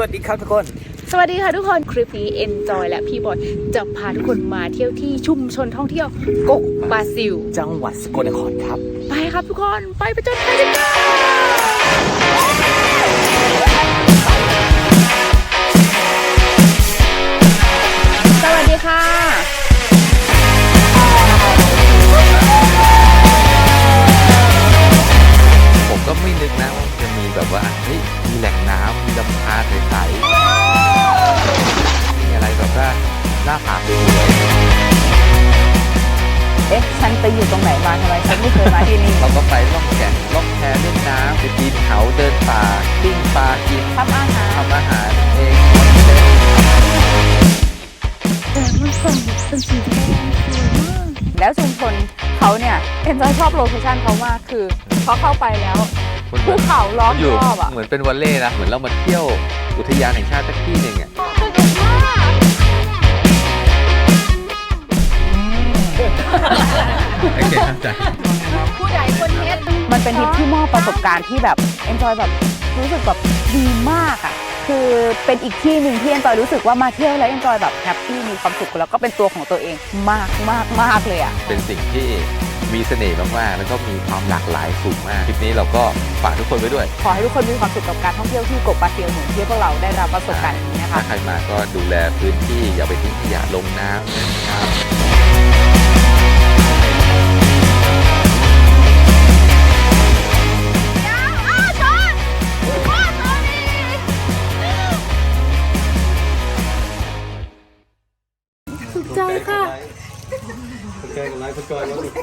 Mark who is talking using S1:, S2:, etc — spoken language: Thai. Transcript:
S1: วัสดีครับทุกคน
S2: สวัสดีค่ะทุกคนคลิปนี้ Enjoy และพี่บอยจะพาทุกคนมาเที่ยวที่ชุมชนท่องเที่ยวกกบาซิล
S1: จังหวัดสกลนครครับ
S2: ไปครับทุกคนไปประจนภัยกัน
S3: มีแหล่งน้ำมีลำธารใสๆมีอะไรแบบว่าหน้าผาสวย
S2: เอ๊ะ ฉันไปอยู่ตรงไหนมาทำไมฉันไม่เคยมาที่นี่
S3: ๆเราก็ไปล่องแก่งล่องแพเล่นน้ำไปปีนเขาเดินป่าปิ้งปลากิน
S2: ทำอาหาร
S3: ทำอาหารเอง
S2: แต่มันส่งเป็นสีแดงสวยมากแล้วชุมชนเขาเนี่ย Enjoy ชอบโลเคชั่นเขามากคือเขาเข้าไปแล้ว
S3: มันเหมื
S2: ภู
S3: อน
S2: เขาล้อม
S3: อยู่
S2: รอบอะ
S3: เหมือนเป็นวันเล่นะเหมือนเรามาเที่ยวอุทยานแห่งชาติสักที่หนึ่งอะ
S2: สนุกมาก
S3: โอเคเข้าใจ
S2: ผู้ใหญ่คนเนี้ยมันเป็นทริปที่มอบประสบการณ์ที่แบบ Enjoy แบบรู้สึกแบบดีมากอะ คือเป็นอีกที่หนึ่งที่ Enjoy รู้สึกว่ามาเที่ยวแล้ว Enjoy แบบแฮปปี้มีความสุขแล้วก็เป็นตัวของตัวเองมากมากมากเลยอะ
S3: เป็นสิ่งที่มีเสน่ห์มากๆ แล้วก็มีความหลากหลายสูงมากคลิปนี้เราก็ฝากทุกคนไว้ด้วย
S2: ขอให้ทุกคนมีความสุขกับการท่องเที่ยวที่กบบาซิลเหมือนที่พวกเราได้รับประสบการณ์นี้นะคะ
S3: ถ้าใครมาก็ดูแลพื้นที่อย่าไปทิ้งขยะลงน้ำนะครับ
S4: ถูกใจค่ะ
S5: ถูกใจกับไลฟ์อย